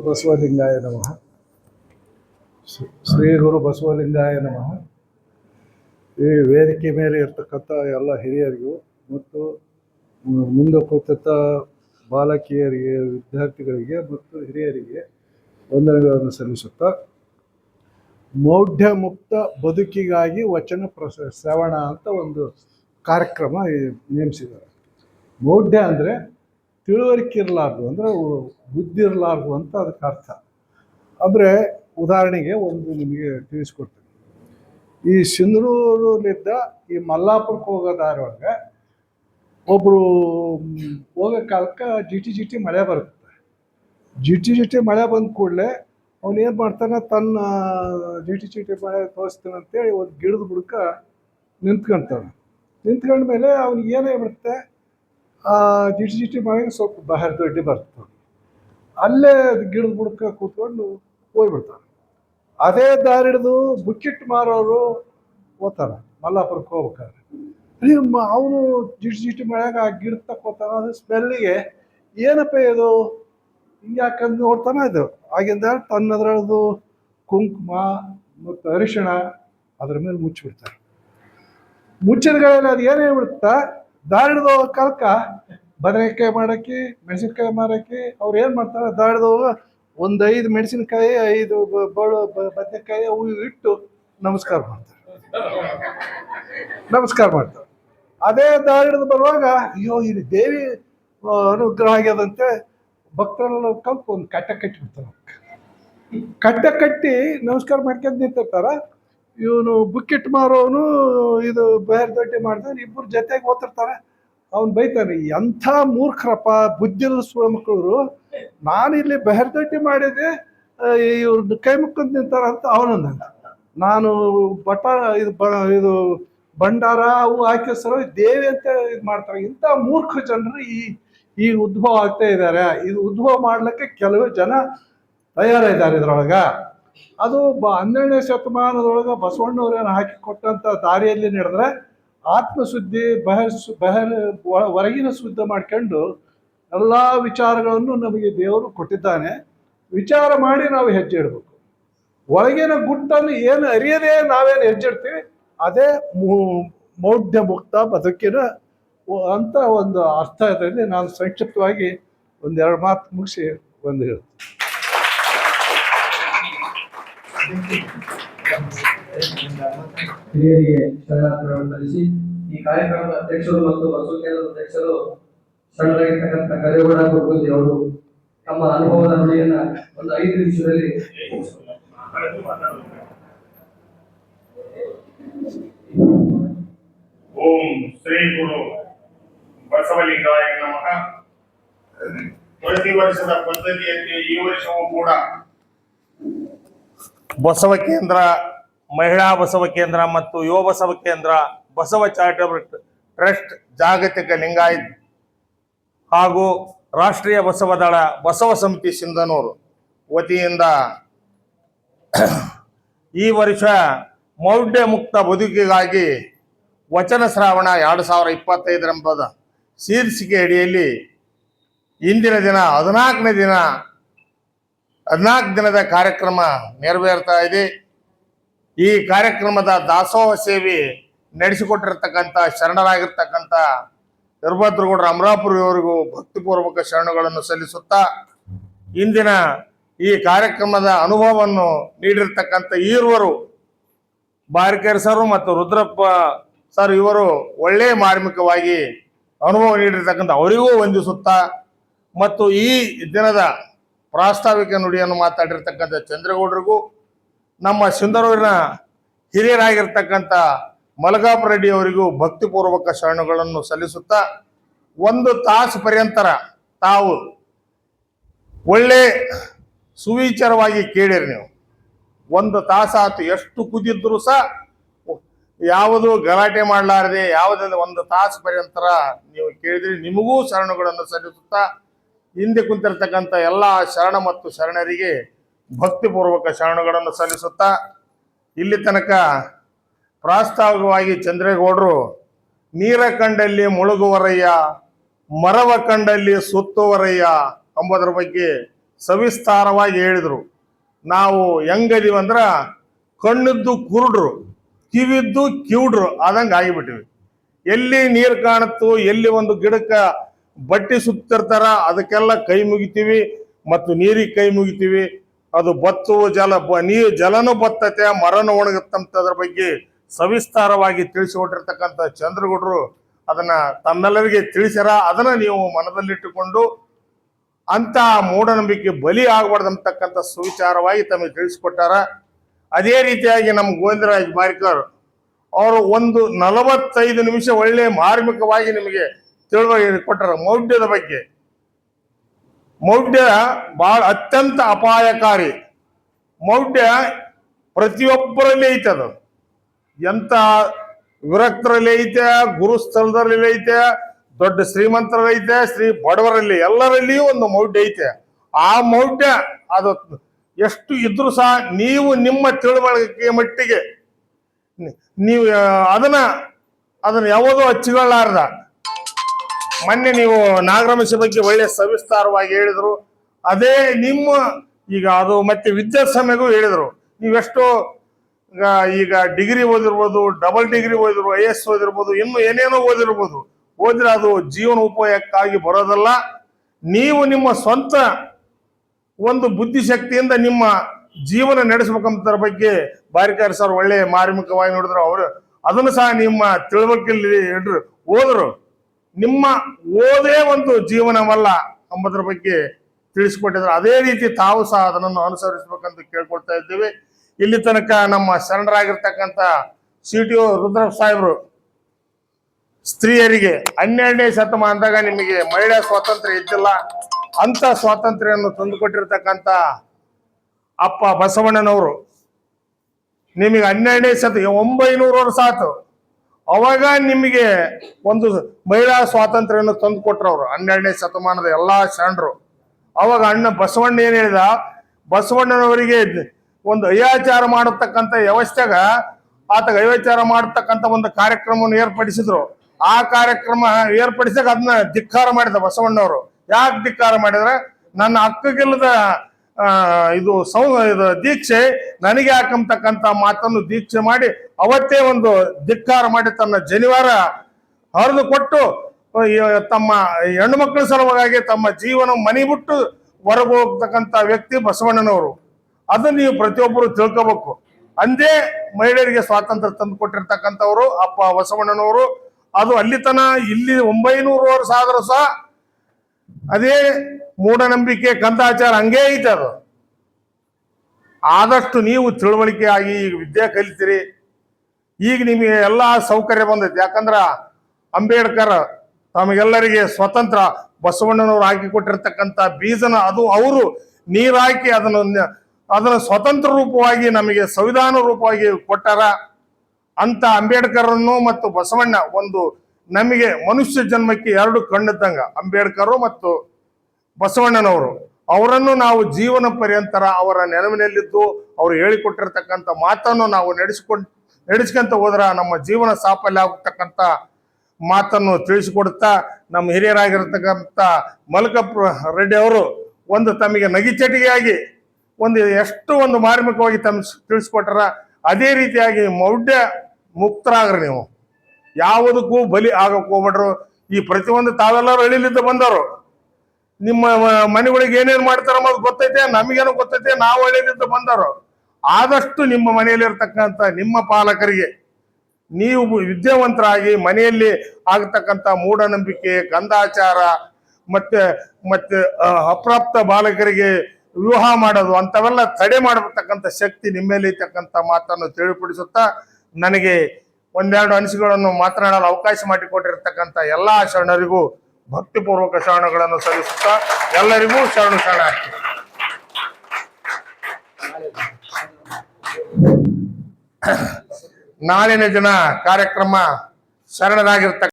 ಬಸವಲಿಂಗಾಯ ನಮಃ. ಶ್ರೀ- ಗುರು ಬಸವಲಿಂಗಾಯ ನಮಃ. ಈ ವೇದಿಕೆ ಮೇಲೆ ಇರ್ತಕ್ಕಂಥ ಎಲ್ಲ ಹಿರಿಯರಿಗೂ ಮತ್ತು ಮುಂದೆ ಕೂತ ಬಾಲಕಿಯರಿಗೆ, ವಿದ್ಯಾರ್ಥಿಗಳಿಗೆ ಮತ್ತು ಹಿರಿಯರಿಗೆ ವಂದನೆಗಳನ್ನು ಸಲ್ಲಿಸುತ್ತಾ ಮೌಢ್ಯ ಮುಕ್ತ ಬದುಕಿಗಾಗಿ ವಚನ ಪ್ರಸ, ಶ್ರವಣ ಅಂತ ಒಂದು ಕಾರ್ಯಕ್ರಮ ನೇಮಿಸಿದ್ದಾರೆ. ಮೌಢ್ಯ ಅಂದರೆ ತಿಳುವಳಿಕೆ ಇರಲಾರ್ದು ಅಂದರೆ ಬುದ್ಧಿ ಇರಲಾರ್ದು ಅಂತ ಅದಕ್ಕೆ ಅರ್ಥ. ಅಂದರೆ ಉದಾಹರಣೆಗೆ ಒಂದು ನಿಮಗೆ ತಿಳಿಸ್ಕೊಡ್ತೀನಿ. ಈ ಸಿಂಧನೂರಿನಿಂದ ಈ ಮಲ್ಲಾಪುರಕ್ಕೆ ಹೋಗೋ ದಾರಿ ಒಬ್ಬರು ಹೋಗೋ ಕಾಲಕ್ಕೆ ಜಿಟಿ ಜಿಟಿ ಮಳೆ ಬರುತ್ತೆ. ಜಿಟಿ ಜಿಟಿ ಮಳೆ ಬಂದ ಕೂಡಲೇ ಅವನು ಏನು ಮಾಡ್ತಾನೆ, ತನ್ನ ಜಿಟಿ ಜಿಟಿ ಮಳೆ ತೋರಿಸ್ತಾನೆ ಅಂತೇಳಿ ಒಂದು ಗಿಡದ ಬುಡಕ ನಿಂತ್ಕೊಂತಾನೆ ನಿಂತ್ಕೊಂಡ್ಮೇಲೆ ಅವ್ನಿಗೆ ಏನೇ ಬಿಡುತ್ತೆ ಜಿಟಿ ಜಿಟಿ ಮಾಡಿ ಸ್ವಲ್ಪ ಬಾಹರ್ ದೊಡ್ಡಿ ಬರ್ತದೆ ಅಲ್ಲೇ ಗಿಡದ ಬುಡಕ ಕೂತ್ಕೊಂಡು ಹೋಗ್ಬಿಡ್ತಾರೆ. ಅದೇ ದಾರಿ ಹಿಡಿದು ಬುಕ್ಕಿಟ್ಟು ಮಾರೋರು ಓದ್ತಾರೆ ಮಲ್ಲಾಪುರಕ್ಕೆ ಹೋಗ್ಬೇಕಾದ್ರೆ. ಅವನು ಜಿಟಿ ಜಿಟಿ ಮಳೆಯಾಗ ಆ ಗಿಡ ತಕ್ಕೋತಾನ ಅದು ಸ್ಮೆಲ್ಲಿಗೆ ಏನಪ್ಪ ಇದು? ಹಿಂಗೆ ನೋಡ್ತಾನ ನೋಡ್ತಾನೆ ಇದು. ಆಗಿಂದ ತನ್ನದ್ರದ್ದು ಕುಂಕುಮ ಮತ್ತು ಅರಿಶಿಣ ಅದ್ರ ಮೇಲೆ ಮುಚ್ಚಿಬಿಡ್ತಾರೆ. ಮುಚ್ಚಿದ ಮುಚ್ಚಿದಗಳಲ್ಲಿ ಅದು ಏನೇ ಬಿಡುತ್ತಾ ದಾರಿಡ್ದು ಕಾಲಕ್ಕ ಬದನೆಕಾಯಿ ಮಾಡಕ್ಕೆ, ಮೆಣಸಿನ್ಕಾಯಿ ಮಾರಕ್ಕೆ ಅವ್ರು ಏನು ಮಾಡ್ತಾರೆ? ದಾರಿಡ್ದು ಒಂದು ಐದು ಮೆಣಸಿನ್ಕಾಯಿ ಐದು ಬಳು ಬದನೆಕಾಯಿ ಅವು ಇಟ್ಟು ನಮಸ್ಕಾರ ಮಾಡ್ತಾರೆ. ನಮಸ್ಕಾರ ಮಾಡ್ತಾರೆ. ಅದೇ ದಾರಿಡ್ದು ಬರುವಾಗ, ಅಯ್ಯೋ, ಇಲ್ಲಿ ದೇವಿ ಅನುಗ್ರಹ ಆಗ್ಯದಂತೆ ಭಕ್ತರೆಲ್ಲ ಕಲ್ತು ಒಂದು ಕಟ್ಟ ಕಟ್ಟಿಬಿಡ್ತಾರೆ ಕಟ್ಟ ಕಟ್ಟಿ ನಮಸ್ಕಾರ ಮಾಡ್ಕೊಂಡು ನಿಂತಿರ್ತಾರ. ಇವನು ಬುಕ್ಕಿಟ್ ಮಾರೋನು, ಇದು ಬೇರೆ ಮಾಡ್ತಾನೆ ಇಬ್ಬರು ಜೊತೆಗೆ ಓದ್ತಿರ್ತಾರೆ. ಅವ್ನು ಬೈತಾನೆ, ಎಂಥ ಮೂರ್ಖರಪ್ಪ ಬುದ್ಧಿಲ್ಲ ಸುಳ ಮಕ್ಕಳು ನಾನು ಇಲ್ಲಿ ಬೆಹರ್ದೊಡ್ಡಿ ಮಾಡಿದೆ ಇವ್ರನ್ನ ಕೈ ಮುಕ್ಕೊಂಡು ನಿಂತಾರ ಅಂತ ಅವನಂದ ನಾನು ಬಟ, ಇದು ಬ, ಇದು ಭಂಡಾರ, ಅವು ಹಾಕಿ ದೇವಿ ಅಂತ ಇದು ಮಾಡ್ತಾರೆ. ಇಂಥ ಮೂರ್ಖ ಜನರು ಈ ಈ ಉದ್ಭವ ಆಗ್ತಾ ಇದ್ದಾರೆ ಇದು ಉದ್ಭವ ಮಾಡ್ಲಿಕ್ಕೆ ಕೆಲವು ಜನ ತಯಾರಿದ್ದಾರೆ ಇದ್ರೊಳಗ. ಅದು ಬ ಹನ್ನೆರಡನೇ ಶತಮಾನದೊಳಗೆ ಬಸವಣ್ಣವ್ರೇನು ಹಾಕಿಕೊಟ್ಟಂಥ ದಾರಿಯಲ್ಲಿ ನಡೆದ್ರೆ ಆತ್ಮಶುದ್ಧಿ, ಬಹರ್ ಬಹರ್ ಒ- ಹೊರಗಿನ ಶುದ್ಧ ಮಾಡ್ಕೊಂಡು ಎಲ್ಲ ವಿಚಾರಗಳನ್ನು ನಮಗೆ ದೇವರು ಕೊಟ್ಟಿದ್ದಾನೆ. ವಿಚಾರ ಮಾಡಿ ನಾವು ಹೆಜ್ಜೆ ಇಡಬೇಕು. ಒಳಗಿನ ಗುಟ್ಟನ್ನು ಏನು ಅರಿಯದೇ ನಾವೇನು ಹೆಜ್ಜೆ ಇಡ್ತೀವಿ, ಅದೇ ಮೌಢ್ಯ ಮುಕ್ತ ಬದುಕಿನ ಅಂತ ಒಂದು ಅರ್ಥ ಇದರಲ್ಲಿ ನಾನು ಸಂಕ್ಷಿಪ್ತವಾಗಿ ಒಂದೆರಡು ಮಾತು ಮುಗಿಸಿ ಒಂದು ಹೇಳ್ತೀನಿ. ಹಿರಿಯರಿಗೆ ಶರಣಾರ್ಥಿಗಳನ್ನು ಸಲ್ಲಿಸಿ ಈ ಕಾರ್ಯಕ್ರಮದ ಅಧ್ಯಕ್ಷರು ಮತ್ತು ಬಸವ ಕೇಂದ್ರದ ಅಧ್ಯಕ್ಷರು ಸಣ್ಣದಾಗಿರ್ತಕ್ಕಂಥ ಕರೇಗೌಡ ಗುರುಗುಂದಿ ಅವರು ತಮ್ಮ ಅನುಭವದ ನುಡಿಯನ್ನ ಒಂದು ಐದು ನಿಮಿಷದಲ್ಲಿ ಓಂ ಶ್ರೀ ಗುರು ಬಸವಲಿಂಗಾಯ ನಮಃ. ಪ್ರತಿ ವರ್ಷದ ಪದ್ಧತಿಯಂತೆ ಈ ವರ್ಷವೂ ಕೂಡ ಬಸವ ಕೇಂದ್ರ, ಮಹಿಳಾ ಬಸವ ಕೇಂದ್ರ ಮತ್ತು ಯುವ ಬಸವ ಕೇಂದ್ರ, ಬಸವ ಚಾರಿಟಬಲ್ ಟ್ರಸ್ಟ್ ಜಾಗತಿಕ ಲಿಂಗಾಯತ್ ಹಾಗೂ ರಾಷ್ಟ್ರೀಯ ಬಸವ ದಳ, ಬಸವ ಸಮಿತಿ ಸಿಂಧನೂರು ವತಿಯಿಂದ ಈ ವರ್ಷ ಮೌಢ್ಯ ಮುಕ್ತ ಬದುಕಿಗಾಗಿ ವಚನ ಶ್ರಾವಣ ಎರಡು ಸಾವಿರ ಇಪ್ಪತ್ತೈದರಂಬದ ಶೀರ್ಷಿಕೆ ಅಡಿಯಲ್ಲಿ ಇಂದಿನ ದಿನ ಹದಿನಾಲ್ಕನೇ ದಿನ ಹದಿನಾಲ್ಕು ದಿನದ ಕಾರ್ಯಕ್ರಮ ನೆರವೇರ್ತಾ ಇದೆ. ಈ ಕಾರ್ಯಕ್ರಮದ ದಾಸೋಹ ಸೇವೆ ನಡೆಸಿಕೊಟ್ಟಿರ್ತಕ್ಕಂಥ, ಶರಣರಾಗಿರ್ತಕ್ಕಂಥ ವೀರಭದ್ರಗೌಡರ ಅಮರಾಪುರಿಯವರಿಗೂ ಭಕ್ತಿಪೂರ್ವಕ ಶರಣಗಳನ್ನು ಸಲ್ಲಿಸುತ್ತಾ ಇಂದಿನ ಈ ಕಾರ್ಯಕ್ರಮದ ಅನುಭವವನ್ನು ನೀಡಿರ್ತಕ್ಕಂಥ ಈರುವರು ಬಾರಿಕೇರ್ ಸರ್ ಮತ್ತು ರುದ್ರಪ್ಪ ಸರ್ ಇವರು ಒಳ್ಳೆಯ ಮಾರ್ಮಿಕವಾಗಿ ಅನುಭವ ನೀಡಿರ್ತಕ್ಕಂಥ ಅವರಿಗೂ ವಂದಿಸುತ್ತಾ ಮತ್ತು ಈ ದಿನದ ಪ್ರಾಸ್ತಾವಿಕ ನುಡಿಯನ್ನು ಮಾತಾಡಿರ್ತಕ್ಕಂಥ ಚಂದ್ರಗೌಡರಿಗೂ, ನಮ್ಮ ಸಿಂಧನೂರಿನ ಹಿರಿಯರಾಗಿರ್ತಕ್ಕಂಥ ಮಲಗಾಪ ರೆಡ್ಡಿ ಅವರಿಗೂ ಭಕ್ತಿಪೂರ್ವಕ ಶರಣಗಳನ್ನು ಸಲ್ಲಿಸುತ್ತಾ ಒಂದು ತಾಸು ಪರ್ಯಂತರ ತಾವು ಒಳ್ಳೆ ಸುವಿಚಾರವಾಗಿ ಕೇಳಿರಿ ನೀವು. ಒಂದು ತಾಸಾತು ಎಷ್ಟು ಕುದಿದ್ರು ಸಹ ಯಾವುದು ಗಲಾಟೆ ಮಾಡಲಾರದೆ ಯಾವುದೇ ಒಂದು ತಾಸು ಪರ್ಯಂತರ ನೀವು ಕೇಳಿದ್ರಿ ನಿಮಗೂ ಶರಣಗಳನ್ನು ಸಲ್ಲಿಸುತ್ತಾ ಹಿಂದೆ ಕುಂತಿರ್ತಕ್ಕಂಥ ಎಲ್ಲ ಶರಣ ಮತ್ತು ಶರಣರಿಗೆ ಭಕ್ತಿಪೂರ್ವಕ ಶರಣಗಳನ್ನು ಸಲ್ಲಿಸುತ್ತಾ ಇಲ್ಲಿ ತನಕ ಪ್ರಾಸ್ತಾವಿಕವಾಗಿ ಚಂದ್ರೇಗೌಡರು ನೀರ ಕಂಡಲ್ಲಿ ಮುಳುಗುವರಯ್ಯ, ಮರವ ಕಂಡಲ್ಲಿ ಸುತ್ತುವರಯ್ಯ ಎಂಬುದರ ಬಗ್ಗೆ ಸವಿಸ್ತಾರವಾಗಿ ಹೇಳಿದರು. ನಾವು ಹೆಂಗದೀವಿ ಅಂದ್ರ ಕಣ್ಣಿದ್ದು ಕುರುಡ್ರು, ಕಿವಿದ್ದು ಕಿವುಡ್ರು ಆದಂಗೆ ಆಗಿಬಿಟ್ಟಿವಿ. ಎಲ್ಲಿ ನೀರು ಕಾಣುತ್ತೋ, ಎಲ್ಲಿ ಒಂದು ಗಿಡಕ್ಕೆ ಬಟ್ಟೆ ಸುತ್ತಿರ್ತಾರ ಅದಕ್ಕೆಲ್ಲ ಕೈ ಮುಗಿತೀವಿ ಮತ್ತು ನೀರಿಗೆ ಕೈ ಮುಗಿತೀವಿ. ಅದು ಬತ್ತು ಜಲ, ಬ ನೀರು ಜಲನೂ ಬತ್ತತೆ, ಮರನು ಒಣಗುತ್ತಂತದ್ರ ಬಗ್ಗೆ ಸವಿಸ್ತಾರವಾಗಿ ತಿಳಿಸಿಕೊಟ್ಟಿರ್ತಕ್ಕಂಥ ಚಂದ್ರಗೌಡರು ಅದನ್ನ ತಮ್ಮೆಲ್ಲರಿಗೆ ತಿಳಿಸ್ಯಾರ. ಅದನ್ನ ನೀವು ಮನದಲ್ಲಿಟ್ಟುಕೊಂಡು ಅಂತ ಮೂಢನಂಬಿಕೆ ಬಲಿ ಆಗಬಾರ್ದಂತಕ್ಕಂಥ ಸುವಿಚಾರವಾಗಿ ತಮಗೆ ತಿಳಿಸ್ಕೊಟ್ಟಾರ. ಅದೇ ರೀತಿಯಾಗಿ ನಮ್ಮ ಗೋವಿಂದರಾಜ್ ಬಾರ್ಕರ್ ಅವರು ಒಂದು ನಲವತ್ತೈದು ನಿಮಿಷ ಒಳ್ಳೆ ಮಾರ್ಮಿಕವಾಗಿ ನಿಮಗೆ ತಿಳುವಳಿಕೆ ಕೊಟ್ಟರು. ಮೌಢ್ಯದ ಬಗ್ಗೆ. ಮೌಢ್ಯ ಬಹಳ ಅತ್ಯಂತ ಅಪಾಯಕಾರಿ. ಮೌಢ್ಯ ಪ್ರತಿಯೊಬ್ಬರಲ್ಲಿ ಐತೆ ಅದು. ಎಂತ ವಿರಕ್ತರಲ್ಲಿ ಐತೆ ಗುರುಸ್ಥಳದಲ್ಲಿ ಐತೆ, ದೊಡ್ಡ ಶ್ರೀಮಂತರಲ್ಲಿ ಐತೆ, ಶ್ರೀ ಬಡವರಲ್ಲಿ ಎಲ್ಲರಲ್ಲಿಯೂ ಒಂದು ಮೌಢ್ಯ ಐತೆ. ಆ ಮೌಢ್ಯ ಅದು ಎಷ್ಟು ಇದ್ರೂ ಸಹ ನೀವು ನಿಮ್ಮ ತಿಳುವಳಿಕೆ ಮಟ್ಟಿಗೆ ನೀವು ಅದನ್ನ ಅದನ್ನ ಯಾವುದೋ ಹಚ್ಚಿಕೊಳ್ಳಾರ್ದ ಮೊನ್ನೆ ನೀವು ನಾಗರಮೇಶ ಬಗ್ಗೆ ಒಳ್ಳೆ ಸವಿಸ್ತಾರವಾಗಿ ಹೇಳಿದ್ರು. ಅದೇ ನಿಮ್ಮ ಈಗ ಅದು ಮತ್ತೆ ವಿದ್ಯಾಸಮ್ಯಗೂ ಹೇಳಿದ್ರು. ನೀವೆಷ್ಟೋ ಈಗ ಈಗ ಡಿಗ್ರಿ ಓದಿರ್ಬೋದು, ಡಬಲ್ ಡಿಗ್ರಿ ಓದಿರ್ಬೋದು, ಐ ಎಸ್ ಓದಿರ್ಬೋದು, ಇನ್ನು ಏನೇನೋ ಓದಿರ್ಬೋದು ಓದಿದ್ರೆ ಅದು ಜೀವನ ಉಪಯೋಗಕ್ಕಾಗಿ ಬರೋದಲ್ಲ. ನೀವು ನಿಮ್ಮ ಸ್ವಂತ ಒಂದು ಬುದ್ಧಿಶಕ್ತಿಯಿಂದ ನಿಮ್ಮ ಜೀವನ ನಡೆಸಬೇಕಂತರ ಬಗ್ಗೆ ಬಾರಿಕಾರಿ ಸರ್ ಒಳ್ಳೆ ಮಾರ್ಮಿಕವಾಗಿ ನೋಡಿದ್ರು. ಅವರು ಅದನ್ನು ಸಹ ನಿಮ್ಮ ತಿಳುವಳಿಕೆಯಲ್ಲಿ ಹೇಳಿದ್ರು ಓದ್ರು. ನಿಮ್ಮ ಓದೇ ಒಂದು ಜೀವನವಲ್ಲ ಎಂಬುದರ ಬಗ್ಗೆ ತಿಳಿಸ್ಕೊಟ್ಟಿದ್ರು. ಅದೇ ರೀತಿ ತಾವು ಸಹ ಅದನ್ನು ಅನುಸರಿಸಬೇಕಂತ ಕೇಳ್ಕೊಳ್ತಾ ಇದ್ದೇವೆ. ಇಲ್ಲಿ ತನಕ ನಮ್ಮ ಶರಣರಾಗಿರ್ತಕ್ಕಂಥ ಸಿ ಟಿ ಒ ರುದ್ರ ಸಾಹೇಬರು ಸ್ತ್ರೀಯರಿಗೆ ಹನ್ನೆರಡನೇ ಶತಮಾನದಾಗ ನಿಮಗೆ ಮಹಿಳಾ ಸ್ವಾತಂತ್ರ್ಯ ಇದ್ದಿಲ್ಲ. ಅಂತ ಸ್ವಾತಂತ್ರ್ಯವನ್ನು ತಂದುಕೊಟ್ಟಿರ್ತಕ್ಕಂಥ ಅಪ್ಪ ಬಸವಣ್ಣನವರು ನಿಮಗೆ ಹನ್ನೆರಡನೇ ಶತ ಒಂಬೈನೂರು ಆತು ಅವಾಗ ನಿಮಗೆ ಒಂದು ಮಹಿಳಾ ಸ್ವಾತಂತ್ರ್ಯವನ್ನು ತಂದು ಕೊಟ್ರವ್ರು ಹನ್ನೆರಡನೇ ಶತಮಾನದ ಎಲ್ಲಾ ಶರಣರು ಅವಾಗ ಅಣ್ಣ ಬಸವಣ್ಣ ಏನ್ ಹೇಳಿದ? ಬಸವಣ್ಣನವರಿಗೆ ಒಂದು ಅಯ್ಯಾಚಾರ ಮಾಡತಕ್ಕಂಥ ವ್ಯವಸ್ಥೆಗ ಆತ ಅಯ್ಯಾಚಾರ ಮಾಡತಕ್ಕಂಥ ಒಂದು ಕಾರ್ಯಕ್ರಮವನ್ನು ಏರ್ಪಡಿಸಿದ್ರು. ಆ ಕಾರ್ಯಕ್ರಮ ಏರ್ಪಡಿಸಾಗ ಅದನ್ನ ಧಿಕ್ಕಾರ ಮಾಡಿದ ಬಸವಣ್ಣವರು. ಯಾಕೆ ಧಿಕ್ಕಾರ ಮಾಡಿದ್ರೆ? ನನ್ನ ಹಕ್ಕಗಿಲ್ಲದ ಆ, ಇದು ಸೌ ಇದು ದೀಕ್ಷೆ, ನನಗೆ ಹಾಕಂತಕ್ಕಂಥ ಮಾತನ್ನು ದೀಕ್ಷೆ ಮಾಡಿ ಅವತ್ತೇ ಒಂದು ಧಿಕ್ಕಾರ ಮಾಡಿ ತನ್ನ ಜನಿವಾರ ಹರಿದು ಕೊಟ್ಟು ತಮ್ಮ ಹೆಣ್ಣು ಮಕ್ಕಳ ಸಲುವಾಗಿ ತಮ್ಮ ಜೀವನ ಮನಿ ಬಿಟ್ಟು ಹೊರಗೆ ಹೋಗ್ತಕ್ಕಂಥ ವ್ಯಕ್ತಿ ಬಸವಣ್ಣನವರು. ಅದನ್ನ ನೀವು ಪ್ರತಿಯೊಬ್ಬರು ತಿಳ್ಕೋಬೇಕು. ಅಂದೇ ಮಹಿಳೆಯರಿಗೆ ಸ್ವಾತಂತ್ರ್ಯ ತಂದು ಕೊಟ್ಟಿರ್ತಕ್ಕಂಥವ್ರು ಅಪ್ಪ ಬಸವಣ್ಣನವರು. ಅದು ಅಲ್ಲಿತನ, ಇಲ್ಲಿ ಒಂಬೈನೂರು ಆದರೂ ಸಹ ಅದೇ ಮೂಢನಂಬಿಕೆ, ಕಂದಾಚಾರ ಹಂಗೇ ಐತೆ ಆದಷ್ಟು ನೀವು ತಿಳುವಳಿಕೆ ಆಗಿ ಈಗ ವಿದ್ಯೆ ಕಲಿತೀರಿ. ಈಗ ನಿಮಗೆ ಎಲ್ಲ ಸೌಕರ್ಯ ಬಂದೈತಿ. ಯಾಕಂದ್ರೆ ಅಂಬೇಡ್ಕರ್ ತಮಗೆಲ್ಲರಿಗೆ ಸ್ವತಂತ್ರ ಬಸವಣ್ಣನವರು ಹಾಕಿ ಕೊಟ್ಟಿರ್ತಕ್ಕಂಥ ಬೀಜನ ಅದು ಅವರು ನೀರಾಕಿ ಅದನ್ನು ಅದನ್ನು ಸ್ವತಂತ್ರ ರೂಪವಾಗಿ ನಮಗೆ ಸಂವಿಧಾನ ರೂಪವಾಗಿ ಕೊಟ್ಟಾರ. ಅಂತ ಅಂಬೇಡ್ಕರನ್ನು ಮತ್ತು ಬಸವಣ್ಣ ಒಂದು ನಮಗೆ ಮನುಷ್ಯ ಜನ್ಮಕ್ಕೆ ಎರಡು ಕಣ್ಣಿದ್ದಂಗ ಅಂಬೇಡ್ಕರ್ ಮತ್ತು ಬಸವಣ್ಣನವರು. ಅವರನ್ನು ನಾವು ಜೀವನ ಪರ್ಯಂತರ ಅವರ ನೆನವಿನಲ್ಲಿದ್ದು ಅವರು ಹೇಳಿಕೊಟ್ಟಿರ್ತಕ್ಕಂಥ ಮಾತನ್ನು ನಾವು ನಡೆಸಿಕೊಂಡು, ನಡೆಸ್ಕೊಂತ ಹೋದ್ರ ನಮ್ಮ ಜೀವನ ಸಾಫಲ್ಯ ಆಗತಕ್ಕಂಥ ಮಾತನ್ನು ತಿಳಿಸಿಕೊಡ್ತಾ ನಮ್ಮ ಹಿರಿಯರಾಗಿರ್ತಕ್ಕಂಥ ಮಲ್ಕಪ್ಪ ರೆಡ್ಡಿ ಅವರು ಒಂದು ತಮಗೆ ನಗಿಚಟಿಗೆಯಾಗಿ ಒಂದು ಎಷ್ಟು ಒಂದು ಮಾರ್ಮಿಕವಾಗಿ ತಮ್ಮ ತಿಳಿಸ್ಕೊಟ್ಟಾರ ಅದೇ ರೀತಿಯಾಗಿ ಮೌಢ್ಯ ಮುಕ್ತರಾಗ್ರಿ ನೀವು. ಯಾವುದಕ್ಕೂ ಬಲಿ ಆಗಕ್ಕೆ ಹೋಗ್ಬೇಡ್ರು ಈ ಪ್ರತಿಯೊಂದು ತಾವೆಲ್ಲರೂ ಹಳ್ಳಿಲಿದ್ದ ಬಂದವರು. ನಿಮ್ಮ ಮನೆಗಳಿಗೆ ಏನೇನು ಮಾಡ್ತಾರ ಅನ್ನೋದು ಗೊತ್ತೈತೆ, ನಮಗೇನು ಗೊತ್ತೈತೆ, ನಾವು ಹಳ್ಳಿಲಿದ್ದ ಬಂದವರು. ಆದಷ್ಟು ನಿಮ್ಮ ಮನೆಯಲ್ಲಿರ್ತಕ್ಕಂಥ ನಿಮ್ಮ ಪಾಲಕರಿಗೆ ನೀವು ವಿದ್ಯಾವಂತರಾಗಿ ಮನೆಯಲ್ಲಿ ಆಗತಕ್ಕಂಥ ಮೂಢನಂಬಿಕೆ, ಗಂಧಾಚಾರ, ಮತ್ತೆ ಮತ್ತೆ ಅಪ್ರಾಪ್ತ ಬಾಲಕರಿಗೆ ವಿವಾಹ ಮಾಡೋದು, ಅಂಥವೆಲ್ಲ ತಡೆ ಮಾಡತಕ್ಕಂಥ ಶಕ್ತಿ ನಿಮ್ಮಲ್ಲಿ ಇರ್ತಕ್ಕಂಥ ಮಾತನ್ನು ತಿಳಿಪಡಿಸುತ್ತಾ ನನಗೆ ಒಂದೆರಡು ಅನಿಸಿಕೆಗಳನ್ನು ಮಾತನಾಡಲು ಅವಕಾಶ ಮಾಡಿಕೊಟ್ಟಿರ್ತಕ್ಕಂಥ ಎಲ್ಲಾ ಶರಣರಿಗೂ ಭಕ್ತಿಪೂರ್ವಕ ಶರಣಗಳನ್ನು ಸಲ್ಲಿಸುತ್ತಾ ಎಲ್ಲರಿಗೂ ಶರಣು ಶರಣ ನಾಳಿನ ದಿನ ಕಾರ್ಯಕ್ರಮ ಶರಣರಾಗಿರ್ತಕ್ಕ